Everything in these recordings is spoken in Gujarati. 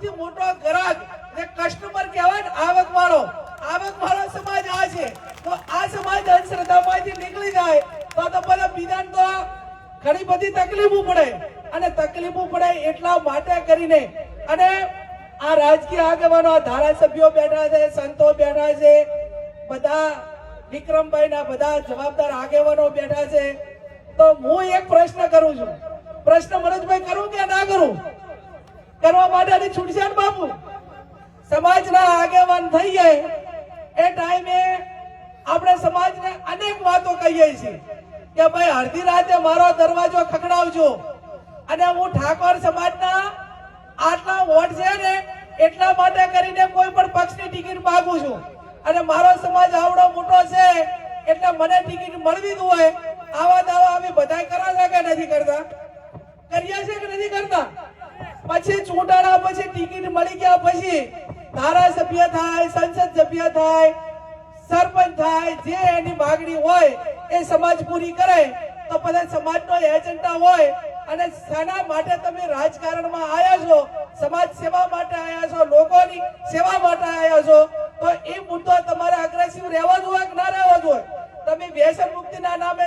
સૌથી મોટો ગ્રાહક જે કસ્ટમર કહેવાય ને આવક વાળો આવક વાળો સમાજ આ છે. તો આ સમાજ અંધશ્રદ્ધામાંથી નીકળી જાય, તો તો બધા બીજાને તો ઘણી બધી તકલીફો પડે. અને તકલીફો પડે એટલા માટે કરીને. અને આ રાજકીય આગેવાનો ધારાસભ્યો બેઠા છે, સંતો બેઠા છે, બધા વિક્રમભાઈ ના બધા જવાબદાર આગેવાનો બેઠા છે. તો હું એક પ્રશ્ન કરું છું. પ્રશ્ન મનોજભાઈ, કરું કે ના કરું? કરવા માટેની છૂટશે બાપુ? સમાજના આગેવાન થઈએ એ ટાઈમે આપણે સમાજને અનેક વાતો કહીએ છીએ કે ભાઈ અડધી રાતે મારો દરવાજો ખખડાવજો. અને હું ઠાકોર સમાજના આટલા વોટ છે ને, એટલા માટે કરીને કોઈ પણ પક્ષની ટિકિટ માગું છું. અને મારો સમાજ આવડો મોટો છે, એટલે મને ટિકિટ મળવી જ હોય. આવા દાવા અમે બધા કરા છે કે નથી કરતા? કરીએ છીએ કે નથી કરતા? પછી ચૂંટાણા પછી ટિકિટ મળી ગયા પછી ધારાસભ્ય થાય, સંસદ સભ્ય થાય, સરપંચ થાય, જે એની માગણી હોય એ સમાજ પૂરી કરે, તો બધા સમાજનો એજન્ડા હોય અને શાના માટે તમે રાજકારણમાં આવ્યા છો, સમાજ સેવા માટે આવ્યા છો, લોકોની સેવા માટે આવ્યા છો, તો એ મુદ્દો તમારે અગ્રેસિવ રહેવા જોઈએ કે ના રહેવા જોઈએ તમે વ્યસન મુક્તિના નામે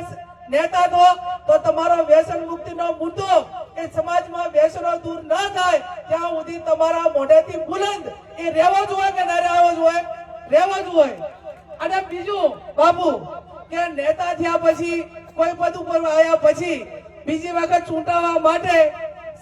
નેતા છો તો તમારો વ્યસન મુક્તિનો મુદ્દો એ સમાજમાં વ્યસનો દૂર ન થાય ત્યાં સુધી તમારા મોઢેથી બુલંદ. એ રહેવા જ હોય કે ના રહેવા જ હોય? રહેવા જ હોય. અને બીજું, બાપુ, કે નેતા થયા પછી, કોઈ પદ ઉપર આવ્યા પછી, બીજી વખત ચૂંટાવા માટે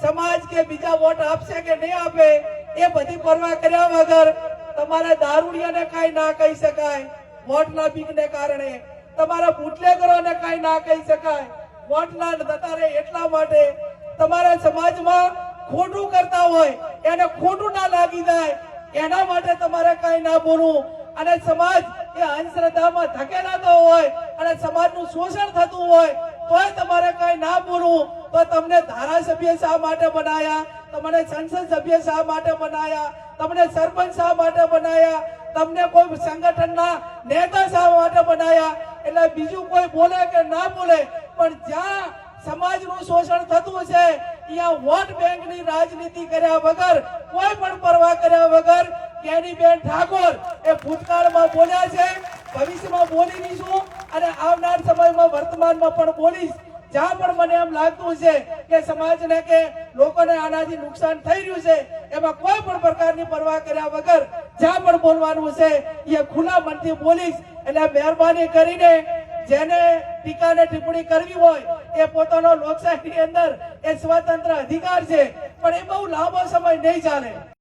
સમાજ કે બીજા વોટ આપશે કે નહીં આપે, એ બધી પરવા કર્યા વગર તમારા દારૂડિયાને કાંઈ ના કહી શકાય. વોટના બીકને કારણે. તમારા બુટલેગરોને કાંઈ ના કહી શકાય. વોટના જતા રહે એટલા માટે તમારા સમાજમાં ખોટું કરતા હોય એને ખોટું ના લાગી જાય. એના માટે તમારે કાંઈ ના બોલવું. અને સમાજ એ અંધશ્રદ્ધામાં ધકેલાતો હોય અને સમાજનું શોષણ થતું હોય, તોય તમારે કઈ ના બોલવું. તો તમને ધારાસભ્ય શા માટે બનાયા? તમને સંસદ સભ્ય શા માટે બનાયા? તમને સરપંચ શા માટે બનાયા? તમને કોઈ સંગઠનના નેતા શા માટે બનાયા? એટલે બીજું કોઈ બોલે કે ના બોલે, પણ જ્યાં સમાજનું શોષણ થતું છે અહીંયા વોટ બેંકની રાજનીતિ કર્યા વગર, કોઈ પણ પરવા કર્યા વગર કેનીબેન ઠાકોર એ ભૂતકાળમાં બોલ્યા છે, ભવિષ્યમાં બોલી દઈશું અને આવનાર સમયમાં વર્તમાનમાં પણ બોલીશ. જ્યાં પણ મને એમ લાગતું છે કે સમાજને કે લોકોને આનાથી નુકસાન થઈ રહ્યું છે, એમાં કોઈ પણ પ્રકારની પરવા કર્યા વગર જ્યાં પણ બોલવાનું છે એ ખુલ્લા મનથી બોલીશ. એટલે મહેરબાની કરીને જેને ટીકા ને ટિપ્પણી કરવી હોય એ પોતાનો લોકશાહીની અંદર એ સ્વતંત્ર અધિકાર છે, પણ એ બહુ લાંબો સમય નહીં ચાલે.